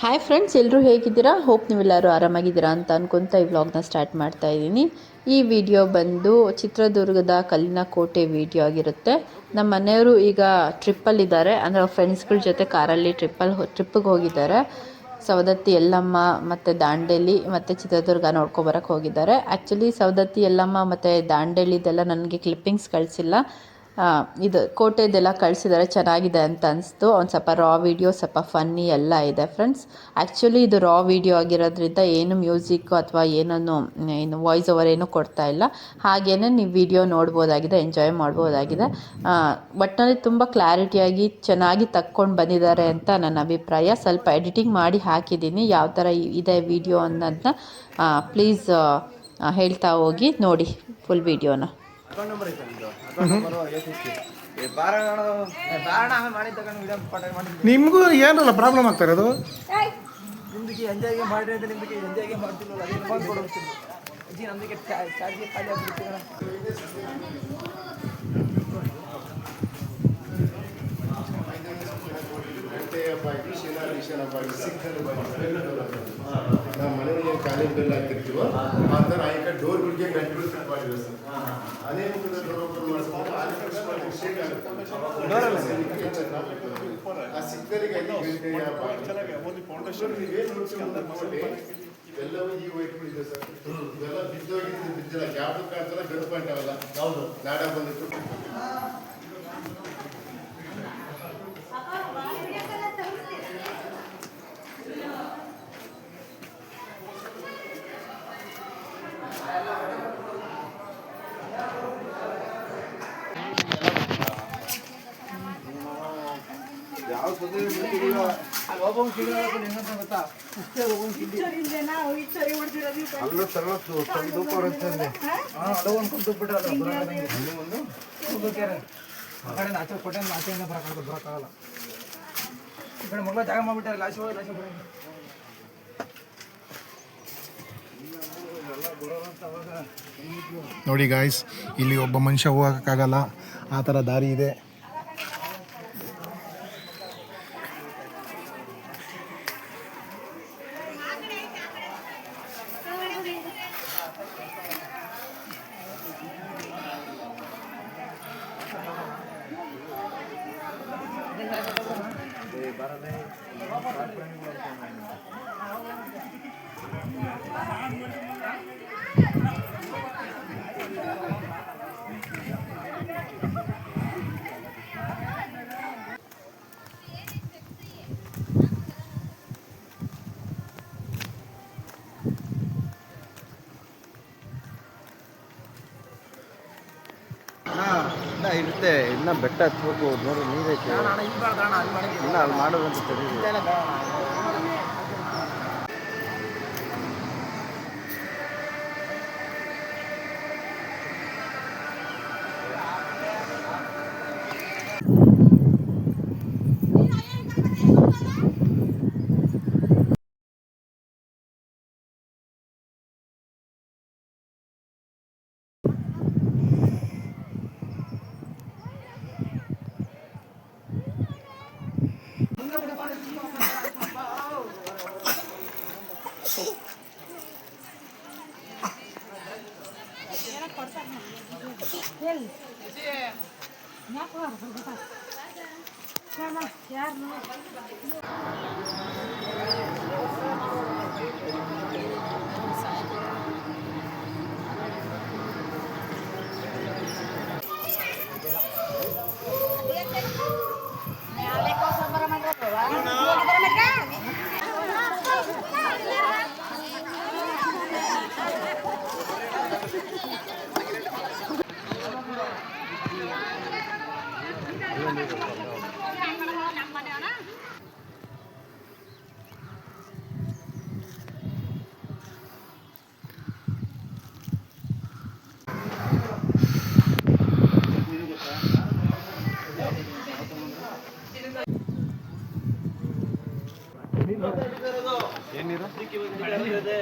Hi friends ಎಲ್ಲರೂ ಹೇಗಿದ್ದೀರಾ? Hope ನೀವೆಲ್ಲರೂ ಆರಾಮಾಗಿದ್ದೀರಾ ಅಂತ ಅನ್ಕೊಂತ ಈ ವ್ಲಾಗ್ನ ಸ್ಟಾರ್ಟ್ ಮಾಡ್ತಾ ಇದ್ದೀನಿ. ಈ ವಿಡಿಯೋ ಬಂದು ಚಿತ್ರದುರ್ಗದ ಕಲ್ಲಿನ ಕೋಟೆ ವಿಡಿಯೋ ಆಗಿರುತ್ತೆ. ನಮ್ಮ ಮನೆಯವರು ಈಗ ಟ್ರಿಪ್ಪಲ್ಲಿದ್ದಾರೆ ಅಂದರೆ ಅವ್ರ ಫ್ರೆಂಡ್ಸ್ಗಳ ಜೊತೆ ಕಾರಲ್ಲಿ ಟ್ರಿಪ್ಪಲ್ಲಿ ಟ್ರಿಪ್ಪಿಗೆ ಹೋಗಿದ್ದಾರೆ. ಸವದತ್ತಿ ಯಲ್ಲಮ್ಮ ಮತ್ತು ದಾಂಡೇಲಿ ಮತ್ತು ಚಿತ್ರದುರ್ಗ ನೋಡ್ಕೊಬರಕ್ಕೆ ಹೋಗಿದ್ದಾರೆ. ಆ್ಯಕ್ಚುಲಿ ಸವದತ್ತಿ ಯಲ್ಲಮ್ಮ ಮತ್ತು ದಾಂಡೇಲಿದೆಲ್ಲ ನನಗೆ ಕ್ಲಿಪ್ಪಿಂಗ್ಸ್ ಕಳಿಸಿಲ್ಲ. ಇದು ಕೋಟೆದೆಲ್ಲ ಕಳಿಸಿದ್ದಾರೆ ಚೆನ್ನಾಗಿದೆ ಅಂತ ಅನಿಸ್ತು. ಒಂದು ಸ್ವಲ್ಪ ರಾ ವಿಡಿಯೋ ಸ್ವಲ್ಪ ಫನ್ನಿ ಎಲ್ಲ ಇದೆ ಫ್ರೆಂಡ್ಸ್ ಆ್ಯಕ್ಚುಲಿ ಇದು ರಾ ವಿಡಿಯೋ ಆಗಿರೋದ್ರಿಂದ ಏನು ಮ್ಯೂಸಿಕ್ಕು ಅಥವಾ ಏನನ್ನು, ಏನು ವಾಯ್ಸ್ ಓವರ್ ಏನೂ ಕೊಡ್ತಾ ಇಲ್ಲ. ಹಾಗೇನೇ ನೀವು ವಿಡಿಯೋ ನೋಡ್ಬೋದಾಗಿದೆ ಎಂಜಾಯ್ ಮಾಡ್ಬೋದಾಗಿದೆ. ಒಟ್ಟಿನಲ್ಲಿ ತುಂಬ ಕ್ಲಾರಿಟಿಯಾಗಿ ಚೆನ್ನಾಗಿ ತಕ್ಕೊಂಡು ಬಂದಿದ್ದಾರೆ ಅಂತ ನನ್ನ ಅಭಿಪ್ರಾಯ. ಸ್ವಲ್ಪ ಎಡಿಟಿಂಗ್ ಮಾಡಿ ಹಾಕಿದ್ದೀನಿ. ಯಾವ ಥರ ಇದೆ ವಿಡಿಯೋ ಅನ್ನೋದನ್ನ ಪ್ಲೀಸ್ ಹೇಳ್ತಾ ಹೋಗಿ ನೋಡಿ ಫುಲ್ ವಿಡಿಯೋನ ನಿಮಗೂ ಏನಲ್ಲ ಪ್ರಾಬ್ಲಮ್ ಆಗ್ತಾರೆ ಅದು ನಿಮ್ದಕ್ಕೆ ಮನೆಗೆ ಕಾಲಿಂಗ್ ಬೆಲ್ ಹಾಕಿರ್ತೀವೋ ಆ ಥರ ಆ ಕಡೆ ಡೋರ್ಗಳಿಗೆ ಗಂಟು ಫಿಟ್ ಮಾಡಿರೋ ಸರ್. ಅದೇ ಮುಖದ ಡೋರ್ ಓಪನ್ ಮಾಡಿಸ್ಕೊಂಡು ಆ ಶೇಕ್ ಆಗುತ್ತೆ. ಆ ಸಿಗ್ನಲ್ಗೆ ಫೌಂಡೇಶನ್ ಎಲ್ಲವೂ ಈ ವೈಟ್ ಇದೆ ಸರ್. ಇವೆಲ್ಲ ಬಿದ್ದೋಗಿದ್ದು ಬಿದ್ದಿಲ್ಲ. ಯಾವ್ದು ಕಾಣ್ತಲ್ಲ ಗನ್ ಪಾಯಿಂಟ್ ಅವೆಲ್ಲ. ಹೌದು. ನಾಡ ಬಂದಿತ್ತು ಆ ಕಡೆ ಕೊಟ್ಟೆ ಬರೋಕ್ಕಾಗಲ್ಲ ಜಾಗ ನೋಡಿ ಗಾಯ್ಸ್ ಇಲ್ಲಿ ಒಬ್ಬ ಮನುಷ್ಯ ಹೋಗೋಕ್ಕಾಗಲ್ಲ. ಆ ಥರ ದಾರಿ ಇದೆ. ಇರುತ್ತೆ ಇನ್ನ ಬೆಟ್ಟ ಹತ್ಬೇಕು ನೋಡಿ ನೀರೈತೆ ಇನ್ನ ಅಲ್ಲಿ ಮಾಡೋದಂತ ತಿಳಿದಿದೆ Gel. Ne yapar? Yardım. கிடந்தது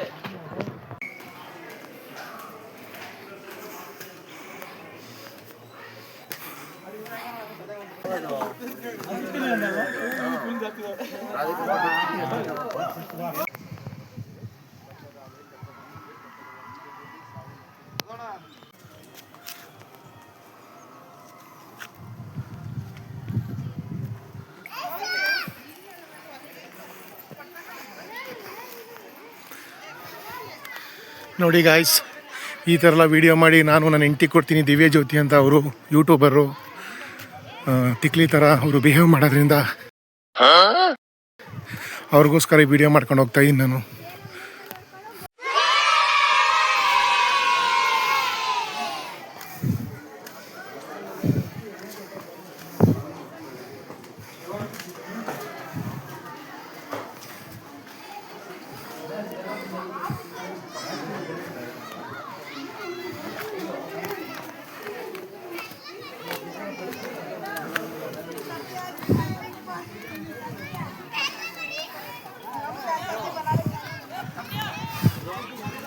அதுக்கு ನೋಡಿ ಗಾಯ್ಸ್ ಈ ಥರ ಎಲ್ಲ ವೀಡಿಯೋ ಮಾಡಿ ನಾನು ನನ್ನ ಹೆಂಡ್ತಿ ಕೊಡ್ತೀನಿ ದಿವ್ಯ ಜ್ಯೋತಿ ಅಂತ ಅವರು ಯೂಟ್ಯೂಬರು ತಿಕ್ಲಿ ಥರ ಅವರು ಬಿಹೇವ್ ಮಾಡೋದ್ರಿಂದ. ಅವ್ರಿಗೋಸ್ಕರ ಈ ವಿಡಿಯೋ ಮಾಡ್ಕೊಂಡು ಹೋಗ್ತಾ ಇದ್ದೀನಿ ನಾನು.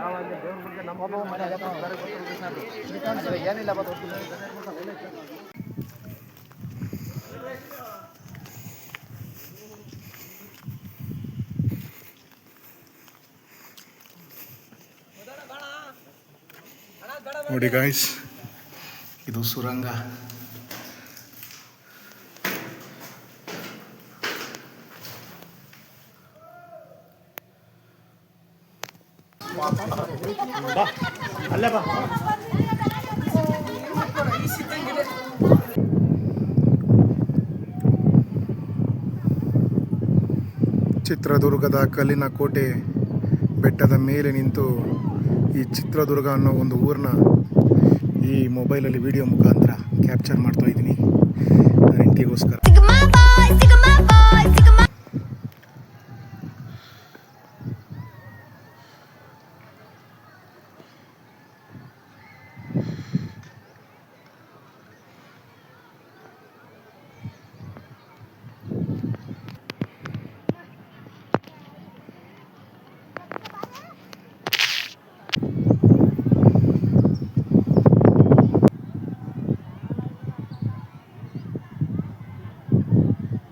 ಹೊಡೆದಿದ್ದ ನೋಡಿ ಗಾಯ್ಸ್ ಇದು ಸುರಂಗ. ಚಿತ್ರದುರ್ಗದ ಕಲ್ಲಿನ ಕೋಟೆ ಬೆಟ್ಟದ ಮೇಲೆ ನಿಂತು ಈ ಚಿತ್ರದುರ್ಗ ಅನ್ನೋ ಒಂದು ಊರನ್ನ ಈ ಮೊಬೈಲಲ್ಲಿ ವಿಡಿಯೋ ಮುಖಾಂತರ ಕ್ಯಾಪ್ಚರ್ ಮಾಡ್ತಾ ಇದ್ದೀನಿ. ಹೆಂಡತಿಗೋಸ್ಕರ.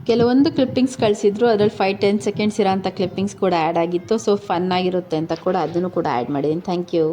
ಕೆಲವೊಂದು ಕ್ಲಿಪ್ಪಿಂಗ್ಸ್ ಕಳಿಸಿದ್ರು, ಅದರಲ್ಲಿ ಫೈವ್ ಟೆನ್ ಸೆಕೆಂಡ್ಸ್ ಇರೋಂಥ ಕ್ಲಿಪ್ಪಿಂಗ್ಸ್ ಕೂಡ ಆ್ಯಡ್ ಆಗಿತ್ತು. ಸೊ ಫನ್ ಆಗಿರುತ್ತೆ ಅಂತ ಕೂಡ ಅದನ್ನು ಕೂಡ ಆ್ಯಡ್ ಮಾಡಿದ್ದೀನಿ ಥ್ಯಾಂಕ್ ಯು